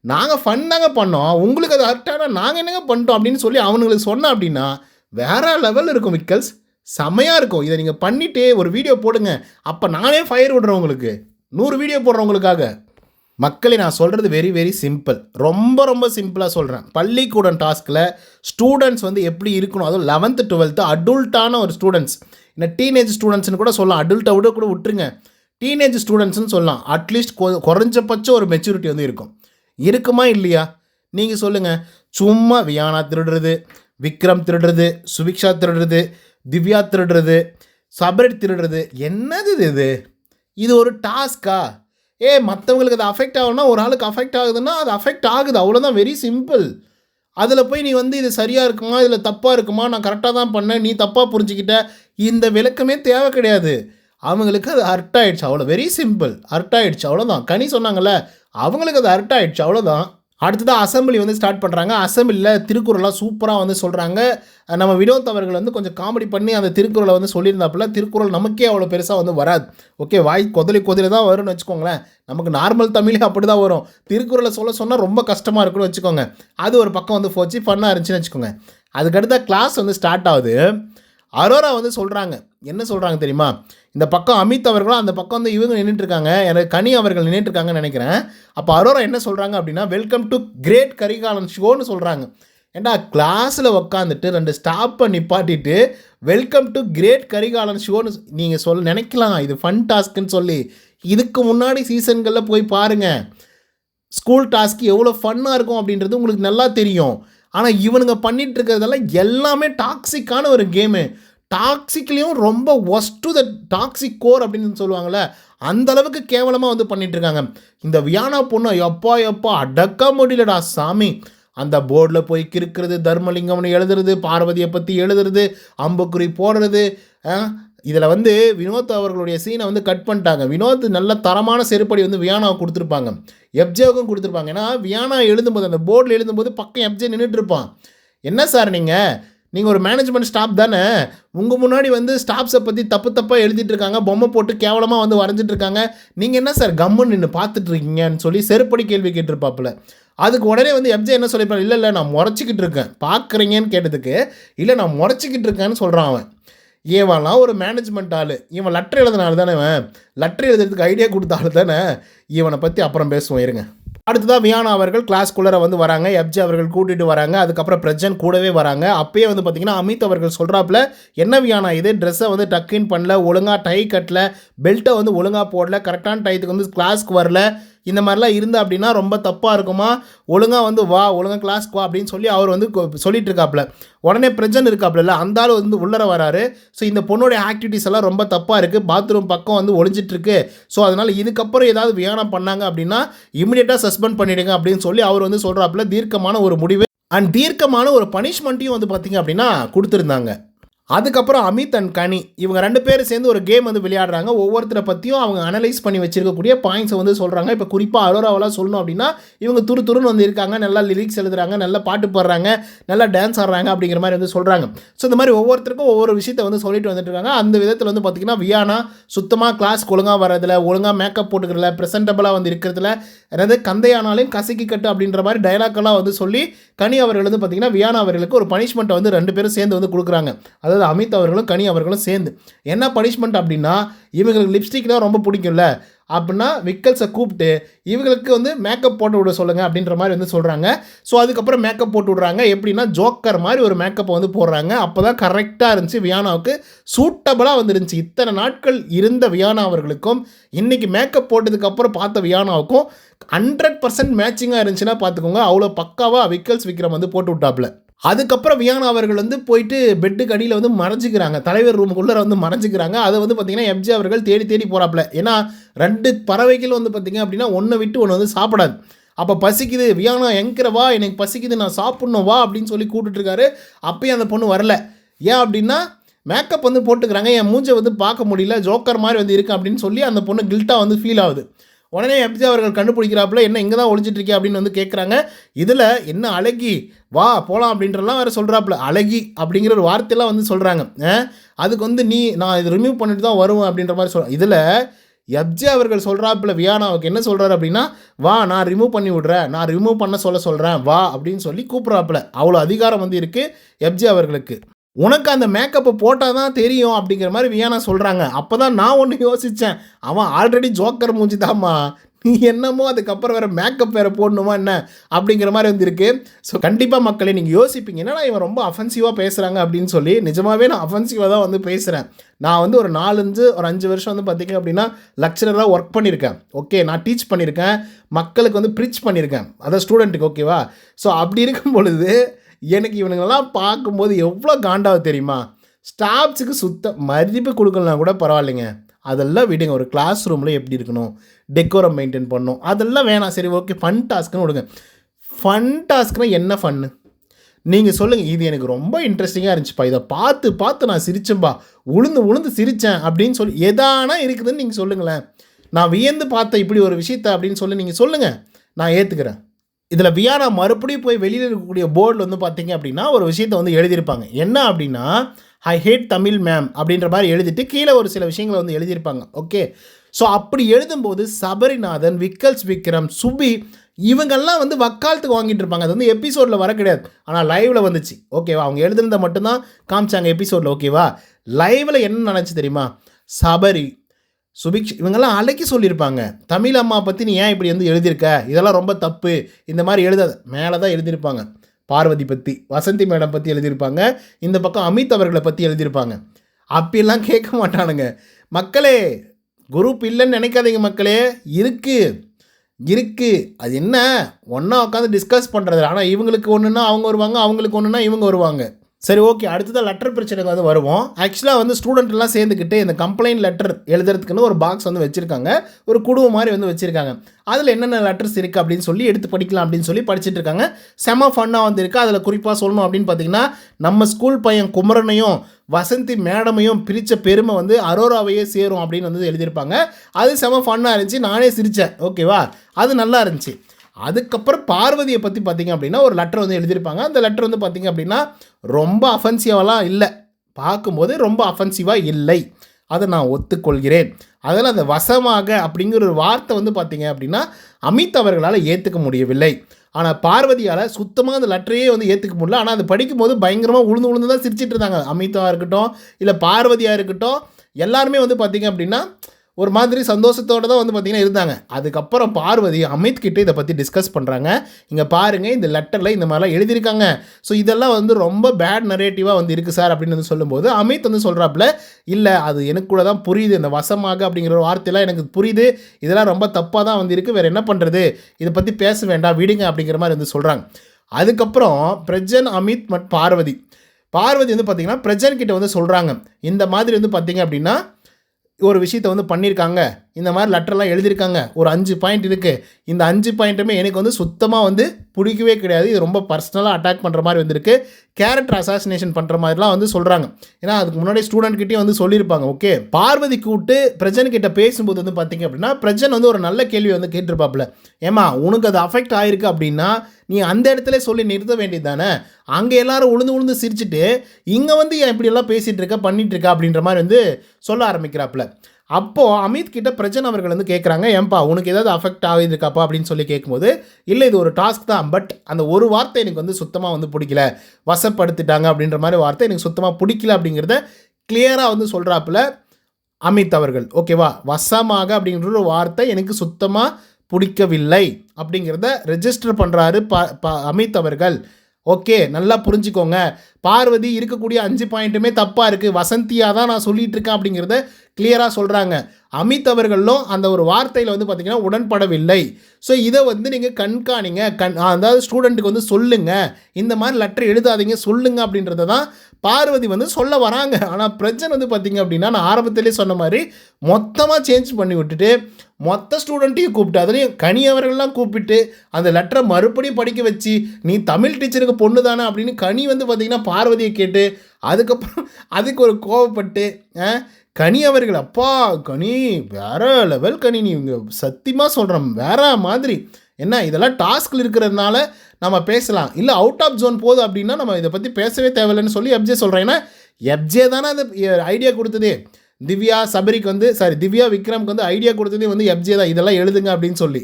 நாங்கள் ஃபன் தாங்க பண்ணோம். உங்களுக்கு அது அர்ட்டானா நாங்கள் என்னங்க பண்ணிட்டோம் அப்படின்னு சொல்லி அவனுங்களுக்கு சொன்னோம் அப்படின்னா வேற லெவல் இருக்கும் விக்கல்ஸ். செமையாக இருக்கும். இதை நீங்கள் பண்ணிவிட்டு ஒரு வீடியோ போடுங்க. அப்போ நானே ஃபயர் விடுறேன் உங்களுக்கு. நூறு வீடியோ போடுறேன் உங்களுக்காக. மக்களை நான் சொல்கிறது வெரி வெரி சிம்பிள் ரொம்ப ரொம்ப சிம்பிளாக சொல்கிறேன் பள்ளிக்கூடம் டாஸ்கில் ஸ்டூடெண்ட்ஸ் வந்து எப்படி இருக்கணும்? அதுவும் லெவன்த்து டுவெல்த்து அடல்ட்டான ஒரு ஸ்டூடெண்ட்ஸ் இந்த டீனேஜ் ஸ்டூடெண்ட்ஸ்னு கூட சொல்லலாம். அடல்ட்டை விட கூட விட்டுருங்க. டீனேஜ் ஸ்டூடெண்ட்ஸ்னு சொல்லலாம். அட்லீஸ்ட் குறைஞ்சபட்சம் ஒரு மெச்சூரிட்டி வந்து இருக்கும். இருக்குமா இல்லையா? நீங்கள் சொல்லுங்கள் சும்மா வியானா திருடுறது விக்ரம் திருடுறது சுபிக்ஷா திருடுறது திவ்யா திருடுறது சபரி திருடுறது என்னது இது இது? இது ஒரு டாஸ்கா ஏ மற்றவங்களுக்கு அது அஃபெக்ட் ஆகும்னா ஒரு ஆளுக்கு அஃபெக்ட் ஆகுதுன்னா அது அஃபெக்ட் ஆகுது. அவ்வளோதான் வெரி சிம்பிள் அதில் போய் நீ வந்து இது சரியாக இருக்குமா இதில் தப்பாக இருக்குமா நான் கரெக்டாக தான் பண்ணேன் நீ தப்பாக புரிஞ்சுக்கிட்ட இந்த விளக்கமே தேவை கிடையாது. அவங்களுக்கு அது அர்ட் ஆகிடுச்சு அவ்வளோ வெரி சிம்பிள் அர்ட் ஆகிடுச்சு அவ்வளோதான் கனி சொன்னாங்கல்ல அவங்களுக்கு அது அர்ட் ஆகிடுச்சு அவ்வளோதான் அடுத்ததாக அசம்பிளி வந்து ஸ்டார்ட் பண்ணுறாங்க அசம்பிளியில் திருக்குறளாக சூப்பராக வந்து சொல்கிறாங்க நம்ம வினோத் அவர்கள் வந்து கொஞ்சம் காமெடி பண்ணி அந்த திருக்குறளை வந்து சொல்லியிருந்தாப்புல திருக்குறள் நமக்கே அவ்வளோ பெருசாக வந்து வராது. ஓகே வாய் கொதலி கொதலி தான் வரும்னு வச்சுக்கோங்களேன். நமக்கு நார்மல் தமிழே அப்படி தான் வரும். திருக்குறளை சொல்ல சொன்னால் ரொம்ப கஷ்டமாக இருக்குன்னு வச்சுக்கோங்க. அது ஒரு பக்கம் வந்து போச்சு ஃபன்னாக இருந்துச்சுன்னு வச்சுக்கோங்க. அதுக்கடுத்த கிளாஸ் வந்து ஸ்டார்ட் ஆகுது. அரோரா வந்து சொல்கிறாங்க என்ன சொல்கிறாங்க தெரியுமா? இந்த பக்கம் அமித் அவர்களும் அந்த பக்கம் வந்து இவங்க நின்றுட்டுருக்காங்க எனக்கு கனி அவர்கள் நின்றுட்டு நினைக்கிறேன். அப்போ அரோரா என்ன சொல்கிறாங்க அப்படின்னா வெல்கம் டு கிரேட் கரிகாலன் ஷோன்னு சொல்கிறாங்க ஏண்டா கிளாஸில் உக்காந்துட்டு ரெண்டு ஸ்டாப்பை நிப்பாட்டிட்டு வெல்கம் டு கிரேட் கரிகாலன் ஷோன்னு நீங்கள் சொல் நினைக்கலாம். இது ஃபன் டாஸ்க்குன்னு சொல்லி. இதுக்கு முன்னாடி சீசன்களில் போய் பாருங்கள் ஸ்கூல் டாஸ்க்கு எவ்வளோ ஃபன்னாக இருக்கும் அப்படின்றது உங்களுக்கு நல்லா தெரியும். ஆனால் இவனுங்க பண்ணிட்டு இருக்கிறதெல்லாம் எல்லாமே டாக்ஸிக்கான ஒரு கேமு டாக்ஸிக்லேயும் ரொம்ப used to the toxic core அப்படின்னு சொல்லுவாங்கள்ல அந்த அளவுக்கு கேவலமாக வந்து பண்ணிட்டு இருக்காங்க இந்த வியானா பொண்ணு எப்பா எப்பா அடக்க முடியலடா சாமி. அந்த போர்டில் போய் கிறுக்கிறது தர்மலிங்கம்னு எழுதுறது பார்வதியை பற்றி எழுதுறது அம்புக்குறி போடுறது இதில் வந்து வினோத் அவர்களுடைய சீனை வந்து கட் பண்ணிட்டாங்க. வினோத் நல்ல தரமான செருப்படி வந்து வியானாவை கொடுத்துருப்பாங்க. எப்ஜேவுக்கும் கொடுத்துருப்பாங்க. ஏன்னா வியானா எழுதும்போது அந்த போர்டில் எழுதும்போது பக்கம் எப்ஜே நின்றுட்டு இருப்பான் என்ன சார் நீங்கள் நீங்கள் ஒரு மேனேஜ்மெண்ட் ஸ்டாஃப் தானே? உங்கள் முன்னாடி வந்து ஸ்டாஃப்ஸை பற்றி தப்பு தப்பாக எழுதிட்டு இருக்காங்க. பொம்மை போட்டு கேவலமாக வந்து வரைஞ்சிட்டு இருக்காங்க. நீங்கள் என்ன சார் கம்முன்னு நின்று பார்த்துட்டு இருக்கீங்கன்னு சொல்லி செருப்படி கேள்வி கேட்டிருப்பாப்புல. அதுக்கு உடனே வந்து எப்ஜே என்ன சொல்லியிருப்பான் இல்லை இல்லை நான் முறைச்சிக்கிட்டு இருக்கேன். பார்க்குறீங்கன்னு கேட்டதுக்கு இல்லை நான் முறைச்சிக்கிட்டு இருக்கேன்னு சொல்கிறான் அவன். இவன்லாம் ஒரு மேனேஜ்மெண்ட் ஆள். இவன் லெட்டர் எழுதினால தானே இவன்? லெட்டர் எழுதுறதுக்கு ஐடியா கொடுத்த ஆள் தானே இவனை பற்றி அப்புறம் பேசுவோம் இருங்க. அடுத்ததாக வியானா அவர்கள் கிளாஸ்குள்ளே வந்து வராங்க. எப்ஜி அவர்கள் கூட்டிகிட்டு வராங்க. அதுக்கப்புறம் பிரஜன் கூடவே வராங்க. அப்பயே வந்து பார்த்திங்கன்னா அமித் அவர்கள் சொல்கிறாப்புல என்ன வியானா இது? ட்ரெஸ்ஸை வந்து டக்கின் பண்ணல ஒழுங்காக டை கட்டல பெல்ட்டை வந்து ஒழுங்காக போடல கரெக்டான டயத்துக்கு வந்து கிளாஸ்க்கு வரல இந்த மாதிரிலாம் இருந்து அப்படின்னா ரொம்ப தப்பாக இருக்குமா? ஒழுங்காக வந்து வா ஒழுங்காக கிளாஸ்க்கு வா அப்படின்னு சொல்லி அவர் வந்து கொ- சொல்லிட்டு இருக்காப்புல உடனே பிரஜன் இருக்காப்புல அந்த ஆள் வந்து உள்ளர வராரு. ஸோ இந்த பொண்ணுடைய ஆக்டிவிட்டிஸ் எல்லாம் ரொம்ப தப்பாக இருக்குது பாத்ரூம் பக்கம் வந்து ஒழிஞ்சிட்ருக்கு ஸோ அதனால் இதுக்கப்புறம் ஏதாவது வியானம் பண்ணாங்க அப்படின்னா இமிடியேட்டாக சஸ்பெண்ட் பண்ணிடுங்க அப்படின்னு சொல்லி அவர் வந்து சொல்கிறாப்புல தீர்க்கமான ஒரு முடிவு. அண்ட் தீர்க்கமான ஒரு பனிஷ்மெண்ட்டையும் வந்து பார்த்திங்க அப்படின்னா கொடுத்துருந்தாங்க. அதுக்கப்புறம் அமித் அண்ட் கனி இவங்க ரெண்டு பேரும் சேர்ந்து ஒரு கேம் வந்து விளையாடுறாங்க. ஒவ்வொருத்தரை பற்றியும் அவங்க அனலைஸ் பண்ணி வச்சிருக்கக்கூடிய பாயிண்ட்ஸை வந்து சொல்கிறாங்க இப்போ குறிப்பாக அரோராவெல்லாம் சொல்லணும் அப்படின்னா இவங்க துரு துருன்னு வந்து இருக்காங்க. நல்லா லிரிக்ஸ் எழுதுறாங்க நல்லா பாட்டு பாடுறாங்க நல்லா டான்ஸ் ஆடுறாங்க அப்படிங்கிற மாதிரி வந்து சொல்கிறாங்க ஸோ இந்த மாதிரி ஒவ்வொருத்தருக்கும் ஒவ்வொரு விஷயத்தை வந்து சொல்லிட்டு வந்துட்டு இருக்காங்க. அந்த விதத்தில் வந்து பார்த்திங்கன்னா வியானா சுத்தமாக கிளாஸ் ஒழுங்காக வரதில்ல ஒழுங்காக மேக்கப் போட்டுக்கிறதுல ப்ரெசென்டபுளாக வந்து இருக்கிறதுல அதாவது கந்தையானாலையும் கசக்கி கட்டு அப்படின்ற மாதிரி டைலாக்கெல்லாம் வந்து சொல்லி கனி அவர்கள் வந்து பார்த்திங்கன்னா வியானா அவர்களுக்கு ஒரு பனிஷ்மெண்ட்டை வந்து ரெண்டு பேரும் சேர்ந்து வந்து கொடுக்குறாங்க. அதாவது அமித் அவர்களும் கனி அவர்களும் சேர்ந்து. என்ன பனிஷ்மெண்ட் அப்படின்னா இவங்களுக்கு லிப்ஸ்டிக்னால் ரொம்ப பிடிக்கும்ல. அப்படின்னா விக்கல்ஸை கூப்பிட்டு இவங்களுக்கு வந்து மேக்கப் போட்டு விட சொல்லுங்கள் அப்படின்ற மாதிரி வந்து சொல்கிறாங்க ஸோ அதுக்கப்புறம் மேக்கப் போட்டு விட்றாங்க. எப்படின்னா ஜோக்கர் மாதிரி ஒரு மேக்கப்பை வந்து போடுறாங்க. அப்போ தான் கரெக்டாக இருந்துச்சு வியானாவுக்கு. சூட்டபுளாக வந்துருந்துச்சு. இத்தனை நாட்கள் இருந்த வியானா அவர்களுக்கும் இன்றைக்கி மேக்கப் போட்டதுக்கப்புறம் பார்த்த வியானாவுக்கும் ஹண்ட்ரட் பர்சன்ட் மேட்சிங்காக இருந்துச்சுன்னா பார்த்துக்கோங்க. அவ்வளோ பக்காவாக விக்கல்ஸ் விக்ரம் வந்து போட்டு விட்டாப்புல. அதுக்கப்புறம் வியானா அவர்கள் வந்து போயிட்டு பெட்டுக்கு அடியில் வந்து மறைஞ்சிக்கிறாங்க. தலைவர் ரூமுக்குள்ளே வந்து மறைஞ்சிக்கிறாங்க. அதை வந்து பார்த்திங்கன்னா எம்ஜி அவர்கள் தேடி தேடி போகிறாப்புல ஏன்னா ரெண்டு பறவைகள் வந்து பார்த்திங்க அப்படின்னா ஒன்றை விட்டு ஒன்று வந்து சாப்பிடாது. அப்போ பசிக்குது. வியானா எங்கிறவா எனக்கு பசிக்குது. நான் சாப்பிட்ணும். வா அப்படின்னு சொல்லி கூப்பிட்டுருக்காரு அப்பயும் அந்த பொண்ணு வரல. ஏன் அப்படின்னா மேக்கப் வந்து போட்டுக்கிறாங்க. என் மூஞ்சை வந்து பார்க்க முடியல. ஜோக்கர் மாதிரி வந்து இருக்கு அப்படின்னு சொல்லி அந்த பொண்ணு கில்ட்டாக வந்து ஃபீல் ஆகுது. உடனே எப்ஜி அவர்கள் கண்டுபிடிக்கிறாப்புல என்ன இங்கே தான் ஒளிஞ்சிட்டு இருக்கே அப்படின்னு வந்து கேட்குறாங்க இதில் என்ன அழகி வா போகலாம் அப்படின்றலாம் வேறு சொல்கிறாப்புல அழகி அப்படிங்கிற ஒரு வார்த்தையெல்லாம் வந்து சொல்கிறாங்க அதுக்கு வந்து நீ நான் இது ரிமூவ் பண்ணிட்டு தான் வருவேன் அப்படின்ற மாதிரி சொல்கிறேன் இதில் எப்ஜே அவர்கள் சொல்கிறாப்புல வியானாவுக்கு என்ன சொல்கிறாரு அப்படின்னா வா நான் ரிமூவ் பண்ணி விட்றேன். நான் ரிமூவ் பண்ண சொல்ல சொல்கிறேன் வா அப்படின்னு சொல்லி கூப்பிட்றாப்புல. அவ்வளோ அதிகாரம் வந்து இருக்குது எப்ஜே அவர்களுக்கு. உனக்கு அந்த மேக்கப்பை போட்டால் தான் தெரியும் அப்படிங்கிற மாதிரி வியானா சொல்கிறாங்க அப்போ தான் நான் ஒன்று யோசித்தேன் அவன் ஆல்ரெடி ஜோக்கர் மூஞ்சி தாம்மா நீ என்னமோ அதுக்கப்புறம் வேறு மேக்கப் வேறு போடணுமா என்ன? அப்படிங்கிற மாதிரி வந்திருக்கு. ஸோ கண்டிப்பாக மக்களை நீங்கள் யோசிப்பீங்க. என்னடா இவன் ரொம்ப அஃபென்சிவாக பேசுகிறாங்க அப்படின்னு சொல்லி நிஜமாகவே நான் அஃபென்சிவாக தான் வந்து பேசுகிறேன் நான் வந்து ஒரு நாலஞ்சு ஒரு அஞ்சு வருஷம் வந்து பார்த்திங்க அப்படின்னா லெக்சரராக ஒர்க் பண்ணியிருக்கேன் ஓகே நான் டீச் பண்ணியிருக்கேன் மக்களுக்கு வந்து ப்ரிச் பண்ணியிருக்கேன் அதான் ஸ்டூடெண்ட்டுக்கு ஓகேவா ஸோ அப்படி இருக்கும் பொழுது எனக்கு இவனுங்கெல்லாம் பார்க்கும்போது எவ்வளோ காண்டாவது தெரியுமா? ஸ்டாஃப்ஸுக்கு சுத்த மதிப்பு கொடுக்கலாம் கூட பரவாயில்லைங்க. அதெல்லாம் விடுங்க ஒரு கிளாஸ் ரூமில் எப்படி இருக்கணும்? டெக்கோரம் மெயின்டைன் பண்ணும் அதெல்லாம் வேணாம். சரி ஓகே ஃபன் டாஸ்க்குன்னு விடுங்க. ஃபன் டாஸ்க்னால் என்ன ஃபன்னு நீங்கள் சொல்லுங்கள் இது எனக்கு ரொம்ப இன்ட்ரெஸ்டிங்காக இருந்துச்சுப்பா. இதை பார்த்து பார்த்து நான் சிரிச்சேன்பா. உளுந்து உளுந்து சிரித்தேன் அப்படின்னு சொல்லி எதானா இருக்குதுன்னு நீங்கள் சொல்லுங்களேன். நான் வியந்து பார்த்த இப்படி ஒரு விஷயத்த அப்படின்னு சொல்லி நீங்கள் சொல்லுங்கள் நான் ஏற்றுக்கிறேன் இதில் வியானா மறுபடியும் போய் வெளியில் இருக்கக்கூடிய போர்டில் வந்து பார்த்தீங்க அப்படின்னா ஒரு விஷயத்தை வந்து எழுதியிருப்பாங்க. என்ன அப்படின்னா ஐ ஹேட் தமிழ் மேம் அப்படின்ற மாதிரி எழுதிட்டு கீழே ஒரு சில விஷயங்களை வந்து எழுதியிருப்பாங்க. ஓகே ஸோ அப்படி எழுதும்போது சபரிநாதன் விக்கல்ஸ் விக்ரம் சுபி இவங்கெல்லாம் வந்து வக்காலத்துக்கு வாங்கிட்டு இருப்பாங்க. அது வந்து எபிசோடில் வர கிடையாது. ஆனால் லைவில் வந்துச்சு. ஓகேவா அவங்க எழுதுனதை மட்டும்தான் காமிச்சாங்க எபிசோடில் ஓகேவா லைவில் என்ன நினச்சி தெரியுமா? சபரி சுபிக்ஷ் இவங்கெல்லாம் அழைக்க சொல்லியிருப்பாங்க. தமிழ் அம்மா பற்றி நீ ஏன் இப்படி வந்து எழுதியிருக்க? இதெல்லாம் ரொம்ப தப்பு. இந்த மாதிரி எழுதாத மேலே தான் எழுதியிருப்பாங்க. பார்வதி பற்றி வசந்தி மேடம் பற்றி எழுதியிருப்பாங்க. இந்த பக்கம் அமித் அவர்களை பற்றி எழுதியிருப்பாங்க. அப்படியெல்லாம் கேட்க மாட்டானுங்க. மக்களே குரூப் இல்லைன்னு நினைக்காதீங்க மக்களே. இருக்குது இருக்குது அது என்ன? ஒன்றா உட்காந்து டிஸ்கஸ் பண்ணுறது ஆனால் இவங்களுக்கு ஒன்றுன்னா அவங்க வருவாங்க அவங்களுக்கு ஒன்றுன்னா இவங்க வருவாங்க. சரி ஓகே அடுத்ததாக லெட்டர் பிரச்சனைக்கு வந்து வருவோம். ஆக்சுவலாக வந்து ஸ்டூடெண்ட்லாம் சேர்ந்துக்கிட்டு இந்த கம்ப்ளைண்ட் லெட்டர் எழுதுறதுக்குன்னு ஒரு பாக்ஸ் வந்து வச்சுருக்காங்க. ஒரு குடும்பம் மாதிரி வந்து வச்சுருக்காங்க. அதில் என்னென்ன லெட்டர்ஸ் இருக்குது அப்படின்னு சொல்லி எடுத்து படிக்கலாம் அப்படின்னு சொல்லி படிச்சுட்டு இருக்காங்க. செம ஃபன்னாக வந்துருக்கு அதில் குறிப்பாக சொல்லணும் அப்படின்னு பார்த்தீங்கன்னா நம்ம ஸ்கூல் பையன் குமரனையும் வசந்தி மேடமையும் பிரித்த பெருமை வந்து அரோராவையே சேரும் அப்படின்னு வந்து எழுதியிருப்பாங்க. அது செம ஃபன்னாக இருந்துச்சு. நானே சிரித்தேன் ஓகேவா அது நல்லா இருந்துச்சு. அதுக்கப்புறம் பார்வதியை பற்றி பார்த்தீங்க அப்படின்னா ஒரு லெட்டர் வந்து எழுதியிருப்பாங்க. அந்த லெட்டர் வந்து பார்த்தீங்க அப்படின்னா ரொம்ப அஃபென்சிவாலாம் இல்லை. பார்க்கும்போது ரொம்ப அஃபென்சிவாக இல்லை. அதை நான் ஒத்துக்கொள்கிறேன். அதில் அந்த வசமாக அப்படிங்கிற ஒரு வார்த்தை வந்து பார்த்தீங்க அப்படின்னா அமித் அவர்களால் ஏற்றுக்க முடியவில்லை. ஆனால் பார்வதியால் சுத்தமாக அந்த லெட்டரையே வந்து ஏற்றுக்க முடியல. ஆனால் அது படிக்கும்போது பயங்கரமாக உளுந்து உளுந்து தான் சிரிச்சிட்டு இருந்தாங்க. அமிதாவாக இருக்கட்டும் இல்லை பார்வதியாக இருக்கட்டும் எல்லாருமே வந்து பார்த்தீங்க அப்படின்னா ஒரு மாதிரி சந்தோஷத்தோடு தான் வந்து பார்த்திங்கன்னா இருந்தாங்க. அதுக்கப்புறம் பார்வதி அமித் கிட்டே இதை பற்றி டிஸ்கஸ் பண்ணுறாங்க இங்கே பாருங்கள் இந்த லெட்டரில் இந்த மாதிரிலாம் எழுதியிருக்காங்க. ஸோ இதெல்லாம் வந்து ரொம்ப பேட் நரேட்டிவாக வந்து இருக்குது சார் அப்படின்னு வந்து சொல்லும்போது அமித் வந்து சொல்கிறாப்புல இல்லை அது எனக்கு கூட தான் புரியுது. இந்த வசமாக அப்படிங்கிற ஒரு வார்த்தையெல்லாம் எனக்கு புரியுது. இதெல்லாம் ரொம்ப தப்பாக தான் வந்து இருக்குது வேறு என்ன பண்ணுறது இதை பற்றி பேச வேண்டாம் விடுங்க அப்படிங்கிற மாதிரி வந்து சொல்கிறாங்க அதுக்கப்புறம் பிரஜன் அமித் மட் பார்வதி. பார்வதி வந்து பார்த்திங்கன்னா பிரஜன் கிட்ட வந்து சொல்கிறாங்க இந்த மாதிரி வந்து பார்த்திங்க அப்படின்னா ஒரு விஷயத்த வந்து பண்ணியிருக்காங்க இந்த மாதிரி லெட்டர்லாம் எழுதியிருக்காங்க ஒரு அஞ்சு பாயிண்ட் இருக்குது இந்த அஞ்சு பாயிண்ட்டுமே எனக்கு வந்து சுத்தமாக வந்து பிடிக்கவே கிடையாது. இது ரொம்ப பர்சனலாக அட்டாக் பண்ணுற மாதிரி வந்திருக்கு. கேரக்டர் அசாசினேஷன் பண்ணுற மாதிரிலாம் வந்து சொல்கிறாங்க ஏன்னா அதுக்கு முன்னாடி ஸ்டூடெண்ட்கிட்டையும் வந்து சொல்லியிருப்பாங்க. ஓகே பார்வதி கூப்பிட்டு பிரஜன் கிட்ட பேசும்போது வந்து பார்த்தீங்க அப்படின்னா பிரஜன் வந்து ஒரு நல்ல கேள்வி வந்து கேட்டிருப்பாப்புல. ஏமா உனக்கு அது அஃபெக்ட் ஆயிருக்கு அப்படின்னா நீ அந்த இடத்துல சொல்லி நிறுத்த வேண்டியது தானே அங்கே எல்லாரும் உளுந்து உளுந்து சிரிச்சுட்டு இங்கே வந்து ஏன் இப்படியெல்லாம் பேசிகிட்டு இருக்க பண்ணிகிட்டு இருக்க அப்படின்ற மாதிரி வந்து சொல்ல ஆரம்பிக்கிறாப்புல. அப்போது அமித் கிட்ட பிரச்சனை அவர்கள் வந்து கேட்குறாங்க ஏன்பா உனக்கு ஏதாவது அஃபெக்ட் ஆகிருக்காப்பா அப்படின்னு சொல்லி கேட்கும்போது இல்லை இது ஒரு டாஸ்க் தான் பட் அந்த ஒரு வார்த்தை எனக்கு வந்து சுத்தமாக வந்து பிடிக்கல வசப்படுத்திட்டாங்க அப்படின்ற மாதிரி வார்த்தை எனக்கு சுத்தமாக பிடிக்கல அப்படிங்கிறத கிளியராக வந்து சொல்கிறாப்புல அமித் அவர்கள். ஓகேவா வசமாக அப்படிங்கிற ஒரு வார்த்தை எனக்கு சுத்தமாக பிடிக்கவில்லை அப்படிங்கிறத ரெஜிஸ்டர் பண்ணுறாரு ப ப அமித் அவர்கள். ஓகே நல்லா புரிஞ்சுக்கோங்க. பார்வதி இருக்கக்கூடிய அஞ்சு பாயிண்ட்டுமே தப்பாக இருக்குது வசந்தியாக தான் நான் சொல்லிகிட்டு இருக்கேன் அப்படிங்கிறத கிளியராக சொல்கிறாங்க அமித் அவர்களும் அந்த ஒரு வார்த்தையில் வந்து பார்த்திங்கன்னா உடன்படவில்லை. ஸோ இதை வந்து நீங்கள் கண்காணிங்க. கண் அதாவது ஸ்டூடெண்ட்டுக்கு வந்து சொல்லுங்கள் இந்த மாதிரி லெட்டர் எழுதாதீங்க சொல்லுங்கள் அப்படின்றத தான் பார்வதி வந்து சொல்ல வராங்க. ஆனால் பிரச்சனை வந்து பார்த்திங்க அப்படின்னா நான் ஆரம்பத்திலே சொன்ன மாதிரி மொத்தமாக சேஞ்ச் பண்ணி விட்டுட்டு மொத்த ஸ்டூடெண்ட்டையும் கூப்பிட்டு அதுலேயும் கனி அவர்கள்லாம் கூப்பிட்டு அந்த லெட்டரை மறுபடியும் படிக்க வச்சு நீ தமிழ் டீச்சருக்கு பொண்ணு தானே? அப்படின்னு கனி வந்து பார்த்திங்கன்னா பார்வதியை கேட்டு அதுக்கப்புறம் அதுக்கு ஒரு கோவப்பட்டு கனி அவர்கள் அப்பா கனி வேற லெவல் கனி நீ இங்கே சத்தியமாக சொல்கிறேன் வேற மாதிரி. என்ன இதெல்லாம் டாஸ்கில் இருக்கிறதுனால நம்ம பேசலாம். இல்லை அவுட் ஆஃப் ஜோன் போதும் அப்படின்னா நம்ம இதை பற்றி பேசவே தேவையில்லைன்னு சொல்லி எப்ஜே சொல்கிறேன் ஏன்னா எப்ஜே தானே அந்த ஐடியா கொடுத்ததே. திவ்யா சபரிக்கு வந்து சாரி திவ்யா விக்ரம்க்கு வந்து ஐடியா கொடுத்ததே வந்து எப்ஜே தான். இதெல்லாம் எழுதுங்க அப்படின்னு சொல்லி.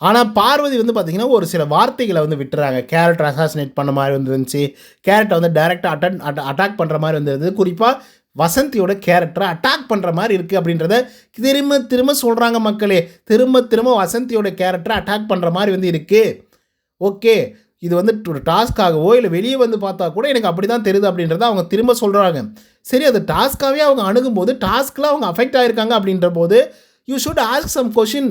ஆனால் பார்வதி வந்து பார்த்திங்கன்னா ஒரு சில வார்த்தைகளை வந்து விட்டுறாங்க. கேரக்டர் அசாசினேட் பண்ண மாதிரி வந்துருந்துச்சு. கேரக்டர் வந்து டைரெக்டாக அட்டன் அட்டாக் பண்ணுற மாதிரி வந்துருது குறிப்பாக வசந்தியோட கேரக்டரை அட்டாக் பண்ணுற மாதிரி இருக்குது அப்படின்றத திரும்ப திரும்ப சொல்கிறாங்க மக்களே. திரும்ப திரும்ப வசந்தியோட கேரக்டரை அட்டாக் பண்ணுற மாதிரி வந்து இருக்குது ஓகே இது வந்து ஒரு டாஸ்க்காகவோ இல்லை வெளியே வந்து பார்த்தா கூட எனக்கு அப்படி தான் தெரியுது அப்படின்றத அவங்க திரும்ப சொல்கிறாங்க சரி அது டாஸ்க்காகவே அவங்க அணுகும்போது டாஸ்க்கில் அவங்க அஃபெக்ட் ஆகிருக்காங்க அப்படின்ற போது you should ask some question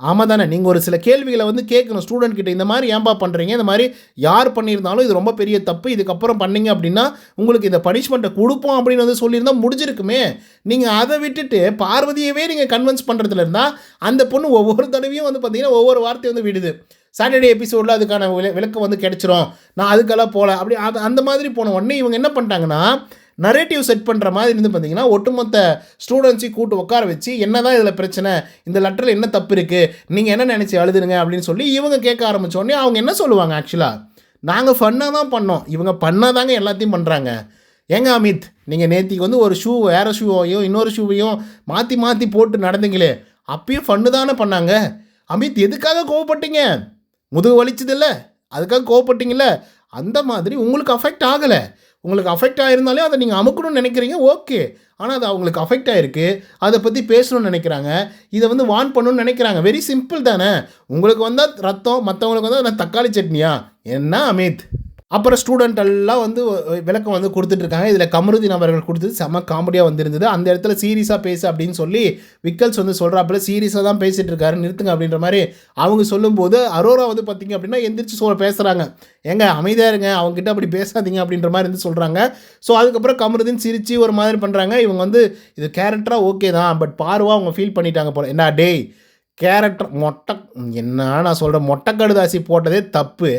ஆமாம் தானே நீங்கள் ஒரு சில கேள்விகளை வந்து கேட்கணும். ஸ்டூடெண்ட் கிட்ட இந்த மாதிரி ஏன்பா பண்ணுறீங்க இந்த மாதிரி யார் பண்ணியிருந்தாலும் இது ரொம்ப பெரிய தப்பு இதுக்கப்புறம் பண்ணீங்க அப்படின்னா உங்களுக்கு இந்த பனிஷ்மெண்ட்டை கொடுப்போம் அப்படின்னு வந்து சொல்லியிருந்தா முடிஞ்சிருக்குமே. நீங்கள் அதை விட்டுட்டு பார்வதியவே நீங்கள் கன்வின்ஸ் பண்ணுறதுல இருந்தால் அந்த பொண்ணு ஒவ்வொரு தடவையும் வந்து பார்த்தீங்கன்னா ஒவ்வொரு வார்த்தையும் வந்து விடுது. சாட்டர்டே எபிசோடில் அதுக்கான விள விளக்கம் வந்து கிடச்சிரும். நான் அதுக்கெல்லாம் போகல. அப்படி அது அந்த மாதிரி போன உடனே இவங்க என்ன பண்ணிட்டாங்கன்னா நரேட்டிவ் செட் பண்ணுற மாதிரி இருந்து பார்த்தீங்கன்னா ஒட்டுமொத்த ஸ்டூடெண்ட்ஸையும் கூட்டு உட்கார வச்சு என்ன தான் இதில் பிரச்சனை இந்த லெட்டரில் என்ன தப்பு இருக்குது நீங்கள் என்ன நினச்சி எழுதுனுங்க அப்படின்னு சொல்லி இவங்க கேட்க ஆரம்பிச்ச உடனே அவங்க என்ன சொல்லுவாங்க ஆக்சுவலாக நாங்கள் ஃபன்னாக தான் பண்ணோம். இவங்க பண்ணால் தாங்க எல்லாத்தையும் பண்ணுறாங்க ஏங்க அமித் நீங்கள் நேத்திக்கு வந்து ஒரு ஷூ வேறு ஷூவையும் இன்னொரு ஷூவையும் மாற்றி மாற்றி போட்டு நடந்தீங்களே அப்பயும் ஃபன்னு தானே பண்ணாங்க? அமித் எதுக்காக கோவப்பட்டீங்க? முதுகு வலிச்சதில்ல? அதுக்காக கோவப்பட்டீங்கல்ல? அந்த மாதிரி உங்களுக்கு அஃபெக்ட் ஆகலை. உங்களுக்கு அஃபெக்ட் ஆகிருந்தாலே அதை நீங்கள் அமுக்கணும்னு நினைக்கிறீங்க ஓகே ஆனால் அது அவங்களுக்கு அஃபெக்ட் ஆகிருக்கு அதை பற்றி பேசணும்னு நினைக்கிறாங்க. இதை வந்து வான் பண்ணணும்னு நினைக்கிறாங்க. வெரி சிம்பிள் தானே. உங்களுக்கு வந்தால் ரத்தம் மற்றவங்களுக்கு வந்தால் தக்காளி சட்னியா? என்ன அமித்? அப்புறம் ஸ்டூடெண்ட் எல்லாம் வந்து விளக்கம் வந்து கொடுத்துட்ருக்காங்க. இதில் கமருதீன் அவர்கள் கொடுத்தது செம்ம காமெடியாக வந்திருந்தது. அந்த இடத்துல சீரியஸாக பேசு அப்படின்னு சொல்லி விக்கல்ஸ் வந்து சொல்கிறாப்புல சீரியஸாக தான் பேசிகிட்டு இருக்காரு நிறுத்துங்க அப்படின்ற மாதிரி அவங்க சொல்லும்போது அரோரா வந்து பார்த்திங்க அப்படின்னா எந்திரிச்சு சொல் பேசுகிறாங்க ஏங்க அமைதியாக இருங்க அவங்ககிட்ட அப்படி பேசாதீங்க அப்படின்ற மாதிரி வந்து சொல்கிறாங்க ஸோ அதுக்கப்புறம் கமருதீன் சிரித்து ஒரு மாதிரி பண்ணுறாங்க இவங்க வந்து இது கேரக்டராக ஓகே தான் பட் பார்வா அவங்க ஃபீல் பண்ணிட்டாங்க போல. என்ன டேய் கேரக்டர் மொட்டை என்ன நான் சொல்கிறேன் மொட்டை கடுதாசி போட்டதே தப்பு.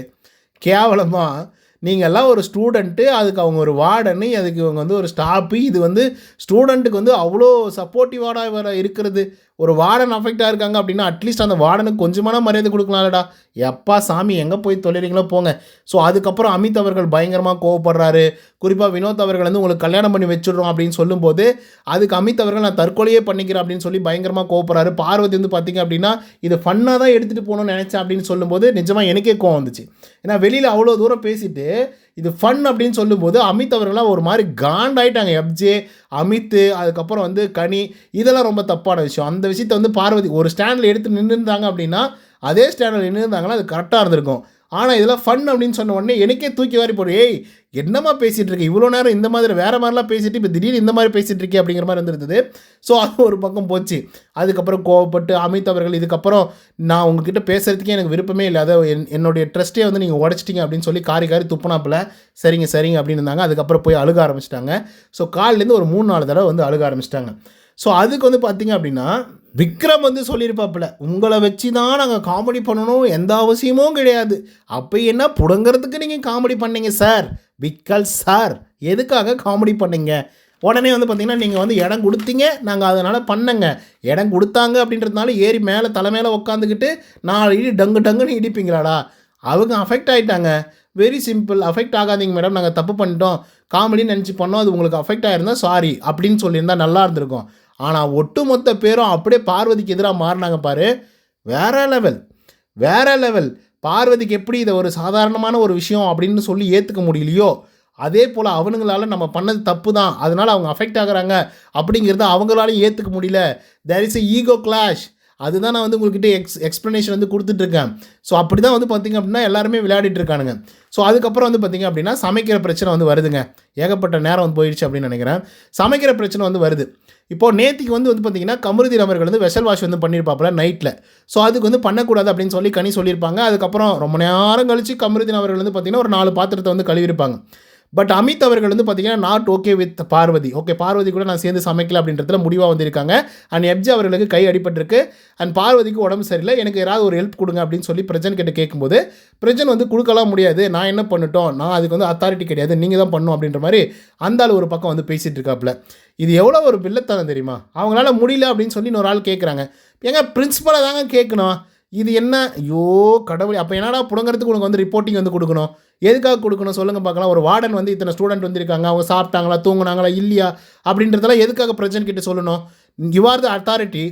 கேவலமாக நீங்கள்லாம் ஒரு ஸ்டூடெண்ட்டு அதுக்கு அவங்க ஒரு வார்டனு அதுக்கு இவங்க வந்து ஒரு ஸ்டாப்பு இது வந்து ஸ்டூடெண்ட்டுக்கு வந்து அவ்வளோ சப்போர்ட்டிவாக இருக்கிறது. ஒரு வார்டன் அஃபெக்டாக இருக்காங்க அப்படின்னா அட்லீஸ்ட் அந்த வார்டனுக்கு கொஞ்சமான மரியாதை கொடுக்கலாம்லடா. எப்பா சாமி எங்கே போய் தொழிறீங்களோ போங்க. ஸோ அதுக்கப்புறம் அமித் அவர்கள் பயங்கரமாக கோவப்படுறாரு. குறிப்பாக வினோத் அவர்கள் வந்து உங்களுக்கு கல்யாணம் பண்ணி வச்சுடுறோம் அப்படின்னு சொல்லும்போது அதுக்கு அமித் அவர்கள் நான் தற்கொலையே பண்ணிக்கிறேன் அப்படின்னு சொல்லி பயங்கரமாக கோவப்படுறாரு. பார்வதி வந்து பார்த்திங்க அப்படின்னா இது ஃபன்னாக தான் எடுத்துகிட்டு போகணும்னு நினச்சேன் அப்படின்னு சொல்லும்போது நிஜமாக எனக்கே கோவம் வந்துச்சு. ஏன்னா வெளியில் அவ்வளோ தூரம் பேசிட்டு இது ஃபன் அப்படின்னு சொல்லும்போது அமித் அவர்கள்லாம் ஒரு மாதிரி காண்டாயிட்டாங்க எப்ஜே அமித் அதுக்கப்புறம் வந்து கனி இதெல்லாம் ரொம்ப தப்பான விஷயம். அந்த விஷயத்தை வந்து பார்வதி ஒரு ஸ்டாண்டில் எடுத்து நின்றுருந்தாங்க அப்படின்னா அதே ஸ்டாண்டில் நின்றுருந்தாங்கன்னா அது கரெக்டாக இருந்திருக்கும். ஆனால் இதெல்லாம் ஃபன் அப்படின்னு சொன்ன உடனே எனக்கே தூக்கி வாரி போடு. ஏய் என்னம்மா பேசிகிட்டு இருக்கு? இவ்வளோ நேரம் இந்த மாதிரி வேறு மாதிரிலாம் பேசிட்டு இப்போ திடீர்னு இந்த மாதிரி பேசிகிட்டு இருக்கே அப்படிங்கிற மாதிரி இருந்திருந்தது. ஸோ அது ஒரு பக்கம் போச்சு. அதுக்கப்புறம் கோவப்பட்டு அமித் அவர்கள் இதுக்கப்புறம் நான் உங்ககிட்ட பேசுகிறதுக்கே எனக்கு விருப்பமே இல்லை. அதை என் என்னுடைய ட்ரஸ்ட்டே வந்து நீங்கள் உடச்சிட்டிங்க அப்படின்னு சொல்லி காரி காரி துப்புனாப்பில் சரிங்க சரிங்க அப்படின்னு இருந்தாங்க. அதுக்கப்புறம் போய் அழுக ஆரம்பிச்சிட்டாங்க. ஸோ காலிலேருந்து ஒரு மூணு நாலு தடவை வந்து அழுக ஆரம்பிச்சிட்டாங்க. ஸோ அதுக்கு வந்து பார்த்திங்க அப்படின்னா விக்ரம் வந்து சொல்லியிருப்பாப்புல உங்களை வச்சு தான் நாங்கள் காமெடி பண்ணணும் எந்த அவசியமும் கிடையாது. அப்போ என்ன புடுங்கிறதுக்கு நீங்கள் காமெடி பண்ணீங்க சார் விக்கல் சார் எதுக்காக காமெடி பண்ணீங்க? உடனே வந்து பார்த்தீங்கன்னா நீங்கள் வந்து இடம் கொடுத்தீங்க நாங்கள் அதனால் பண்ணங்க. இடம் கொடுத்தாங்க அப்படின்றதுனால ஏறி மேலே தலை மேலே உட்காந்துக்கிட்டு நாலு இடி டங்கு டங்குன்னு இடிப்பீங்களாடா? அவங்க அஃபெக்ட் ஆகிட்டாங்க வெரி சிம்பிள் அஃபெக்ட் ஆகாதீங்க மேடம் நாங்கள் தப்பு பண்ணிட்டோம். காமெடின்னு நினச்சி பண்ணோம் அது உங்களுக்கு அஃபெக்ட் ஆயிருந்தா சாரி அப்படின்னு சொல்லியிருந்தா நல்லா இருந்திருக்கும். ஆனால் ஒட்டுமொத்த பேரும் அப்படியே பார்வதிக்கு எதிராக மாறினாங்க பாரு. வேற லெவல் வேற லெவல் பார்வதிக்கு எப்படி இதை ஒரு சாதாரணமான ஒரு விஷயம் அப்படின்னு சொல்லி ஏற்றுக்க முடியலையோ அதே போல் அவனுங்களால நம்ம பண்ணது தப்பு தான் அதனால் அவங்க அஃபெக்ட் ஆகுறாங்க அப்படிங்கிறத அவங்களாலையும் ஏற்றுக்க முடியல. There is a ego clash அதுதான் நான் வந்து உங்கள்கிட்ட எக்ஸ் எக்ஸ்ப்ளனேஷன் வந்து கொடுத்துட்ருக்கேன். ஸோ அப்படி தான் வந்து பார்த்திங்க அப்படின்னா எல்லாருமே விளையாடிட்டு இருக்கானுங்க ஸோ அதுக்கப்புறம் வந்து பார்த்திங்க அப்படின்னா சமைக்கிற பிரச்சனை வந்து வருதுங்க. ஏகப்பட்ட நேரம் வந்து போயிடுச்சு அப்படின்னு நினைக்கிறேன். சமைக்கிற பிரச்சனை வந்து வருது. இப்போது நேத்திக்கு வந்து வந்து பார்த்திங்கன்னா கமருதி அவர்கள் வந்து வெசல் வாஷ் வந்து பண்ணியிருப்பாப்புல நைட்டில் ஸோ அதுக்கு வந்து பண்ணக்கூடாது அப்படின்னு சொல்லி கனி சொல்லியிருப்பாங்க. அதுக்கப்புறம் ரொம்ப நேரம் கழிச்சு கமருதி அவர்கள் வந்து பார்த்திங்கன்னா ஒரு நாலு பாத்திரத்தை வந்து கழுவிருப்பாங்க பட் அமித் அவர்கள் வந்து பார்த்தீங்கன்னா not okay with Parvati okay Parvati கூட நான் சேர்ந்து சமைக்கல அப்படின்றதுல முடிவாக வந்திருக்காங்க. அண்ட் எப்ஜி அவர்களுக்கு கை அடிபட்டிருக்கு. அண்ட் பார்வதிக்கு உடம்பு சரியில்லை. எனக்கு ஏதாவது ஒரு ஹெல்ப் கொடுங்க அப்படின்னு சொல்லி பிரஜன் கிட்ட கேட்கும்போது பிரஜன் வந்து கொடுக்கலாம் முடியாது. நான் என்ன பண்ணிட்டோம்? நான் அதுக்கு வந்து அத்தாரிட்டி கிடையாது. நீங்கள் தான் பண்ணும் அப்படின்ற மாதிரி அந்த ஆள் ஒரு பக்கம் வந்து பேசிகிட்டு இருக்காப்புல. இது எவ்வளோ ஒரு பிள்ளைத்தனம் தெரியுமா? அவங்களால முடியல அப்படின்னு சொல்லி இன்னொரு ஆள் கேட்குறாங்க ஏங்க பிரின்ஸிபலாக தாங்க கேட்கணும் இது என்ன? ஐயோ கடவுள். அப்போ என்னடா புடங்கிறதுக்கு உனக்கு வந்து ரிப்போர்ட்டிங் வந்து கொடுக்கணும்? எதுக்காக கொடுக்கணும் சொல்லுங்கள் பார்க்கலாம். ஒரு வார்டன் வந்து இத்தனை ஸ்டூடெண்ட் வந்திருக்காங்க. அவங்க சாப்பிட்டாங்களா தூங்குனாங்களா இல்லையா? அப்படின்றதெல்லாம் எதுக்காக பிரச்சனை கிட்ட சொல்லணும்? யூ ஆர் த அத்தாரிட்டி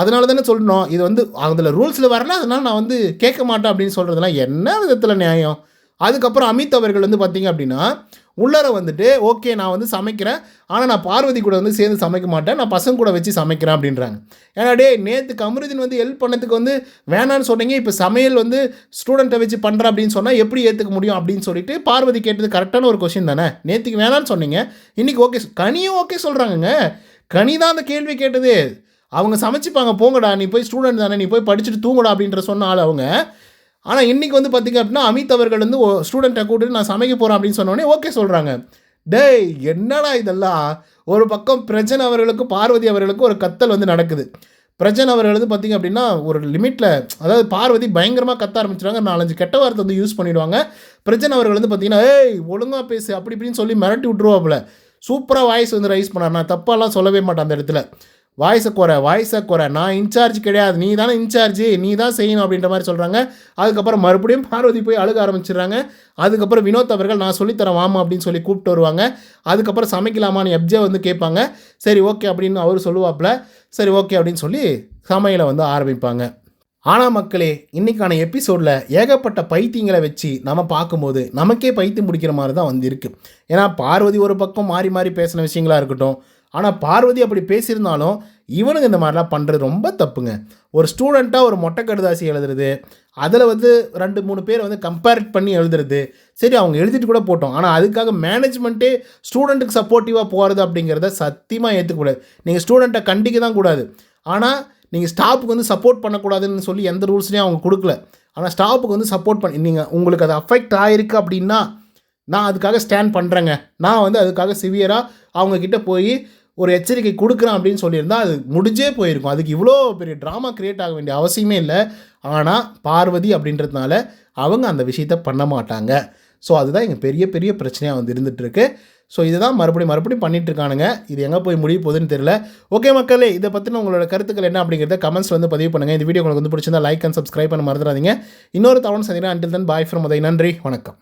அதனால தானே சொல்லணும். இது வந்து அதில் ரூல்ஸில் வரல அதனால் நான் வந்து கேட்க மாட்டேன் அப்படின்னு சொல்கிறதுலாம் என்ன விதத்தில் நியாயம்? அதுக்கப்புறம் அமித் அவர்கள் வந்து பார்த்தீங்க அப்படின்னா உள்ளர வந்துட்டு ஓகே நான் வந்து சமைக்கிறேன். ஆனால் நான் பார்வதி கூட வந்து சேர்ந்து சமைக்க மாட்டேன். நான் பசங்க கூட வச்சு சமைக்கிறேன் அப்படின்றாங்க. ஏன்னா டே நேற்று கமருதீன் வந்து ஹெல்ப் பண்ணதுக்கு வந்து வேணான்னு சொன்னீங்க. இப்போ சமையல் வந்து ஸ்டூடெண்ட்டை வச்சு பண்ணுறேன் அப்படின்னு சொன்னால் எப்படி ஏற்றுக்க முடியும்? அப்படின்னு சொல்லிட்டு பார்வதி கேட்டது கரெக்டான ஒரு கொஷின் தானே. நேற்றுக்கு வேணான்னு சொன்னீங்க. இன்றைக்கி ஓகே கனியும் ஓகே சொல்கிறாங்கங்க கனி தான் அந்த கேள்வி கேட்டது. அவங்க சமைச்சிப்பாங்க. போங்கடா நீ போய் ஸ்டூடெண்ட் தானே. நீ போய் படிச்சுட்டு தூங்கடா அப்படின்ற சொன்ன ஆள் அவங்க. ஆனால் இன்றைக்கி வந்து பார்த்திங்க அப்படின்னா அமித் அவர்கள் வந்து ஸ்டூடெண்ட்டை கூப்பிட்டு நான் சமைக்க போகிறேன் அப்படின்னு சொன்னோடனே ஓகே சொல்கிறாங்க டேய் என்னடா இதெல்லாம்? ஒரு பக்கம் பிரஜன் அவர்களுக்கும் பார்வதி அவர்களுக்கும் ஒரு கத்தல் வந்து நடக்குது. பிரஜன் அவர்கள் வந்து பார்த்திங்க அப்படின்னா ஒரு லிமிட்டில் அதாவது பார்வதி பயங்கரமாக கத்த ஆரம்பிச்சிடுவாங்க நாலஞ்சு கெட்ட வார்த்தை வந்து யூஸ் பண்ணிவிடுவாங்க பிரஜன் அவர்கள் வந்து பார்த்திங்கன்னா ஏய் ஒழுங்காக பேசு அப்படி இப்படின்னு சொல்லி மிரட்டி விட்ருவாப்புல சூப்பராக வாய்ஸ் வந்து ரைஸ் பண்ணார். நான் தப்பாலாம் சொல்லவே மாட்டேன் அந்த இடத்துல. வாய்ஸை குறை வாய்ஸை குறை. நான் இன்சார்ஜ் கிடையாது. நீ தானே இன்சார்ஜு நீ தான் செய்யணும் அப்படின்ற மாதிரி சொல்கிறாங்க அதுக்கப்புறம் மறுபடியும் பார்வதி போய் அழுக ஆரம்பிச்சிடுறாங்க. அதுக்கப்புறம் வினோத் அவர்கள் நான் சொல்லித்தரேன் வாமா அப்படின்னு சொல்லி கூப்பிட்டு வருவாங்க. அதுக்கப்புறம் சமைக்கலாமான்னு எப்ஜே வந்து கேட்பாங்க. சரி ஓகே அப்படின்னு அவர் சொல்லுவாப்புல. சரி ஓகே அப்படின்னு சொல்லி சமையலை வந்து ஆரம்பிப்பாங்க. ஆனால் மக்களே இன்றைக்கான எபிசோடில் ஏகப்பட்ட பைத்தியங்களை வச்சு நம்ம பார்க்கும்போது நமக்கே பைத்தியம் பிடிக்கிற மாதிரி தான் வந்து இருக்குது ஏன்னா பார்வதி ஒரு பக்கம் மாறி மாறி பேசின விஷயங்களாக இருக்கட்டும் ஆனால் பார்வதி அப்படி பேசியிருந்தாலும் இவனுங்க இந்த மாதிரிலாம் பண்ணுறது ரொம்ப தப்புங்க. ஒரு ஸ்டூடெண்ட்டாக ஒரு மொட்டை கடுதாசி எழுதுறது அதில் வந்து ரெண்டு மூணு பேர் வந்து கம்பேர் பண்ணி எழுதுறது. சரி அவங்க எழுதிட்டு கூட போட்டோம். ஆனால் அதுக்காக மேனேஜ்மெண்ட்டே ஸ்டூடெண்ட்டுக்கு சப்போர்ட்டிவாக போகிறது அப்படிங்கிறத சத்தியமாக ஏற்றுக்கூடாது நீங்கள் ஸ்டூடெண்ட்டை கண்டிக்க தான் கூடாது. ஆனால் நீங்கள் ஸ்டாஃபுக்கு வந்து சப்போர்ட் பண்ணக்கூடாதுன்னு சொல்லி எந்த ரூல்ஸ்லையும் அவங்க கொடுக்கல. ஆனால் ஸ்டாஃபுக்கு வந்து சப்போர்ட் பண்ணி நீங்கள் உங்களுக்கு அது அஃபெக்ட் ஆகிருக்கு அப்படின்னா நான் அதுக்காக ஸ்டாண்ட் பண்ணுறேங்க நான் வந்து அதுக்காக சிவியராக அவங்கக்கிட்ட போய் ஒரு எச்சரிக்கை கொடுக்குறான் அப்படின்னு சொல்லியிருந்தா அது முடிஞ்சே போயிருக்கும். அதுக்கு இவ்வளோ பெரிய ட்ராமா க்ரியேட் ஆக வேண்டிய அவசியமே இல்லை. ஆனால் பார்வதி அப்படின்றதுனால அவங்க அந்த விஷயத்த பண்ண மாட்டாங்க. ஸோ அதுதான் எங்கள் பெரிய பெரிய பிரச்சனையாக வந்து இருந்துகிட்ருக்கு ஸோ இதுதான் மறுபடியும் மறுபடியும் பண்ணிட்டு இருக்கானுங்க இது எங்கே போய் முடிய போகுதுன்னு தெரியல. ஓகே மக்களே இதை பற்றின உங்களோட கருத்துக்கள் என்ன அப்படிங்கிறத கமெண்ட்ஸ் வந்து பதிவு பண்ணுங்கள் இந்த வீடியோ உங்களுக்கு வந்து பிடிச்சிருந்தா லைக் அண்ட் சப்ஸ்கிரைப் பண்ண மறந்துடாதீங்க. இன்னொரு தவணை சந்திக்கிறேன். Until then bye from Uday நன்றி. வணக்கம்.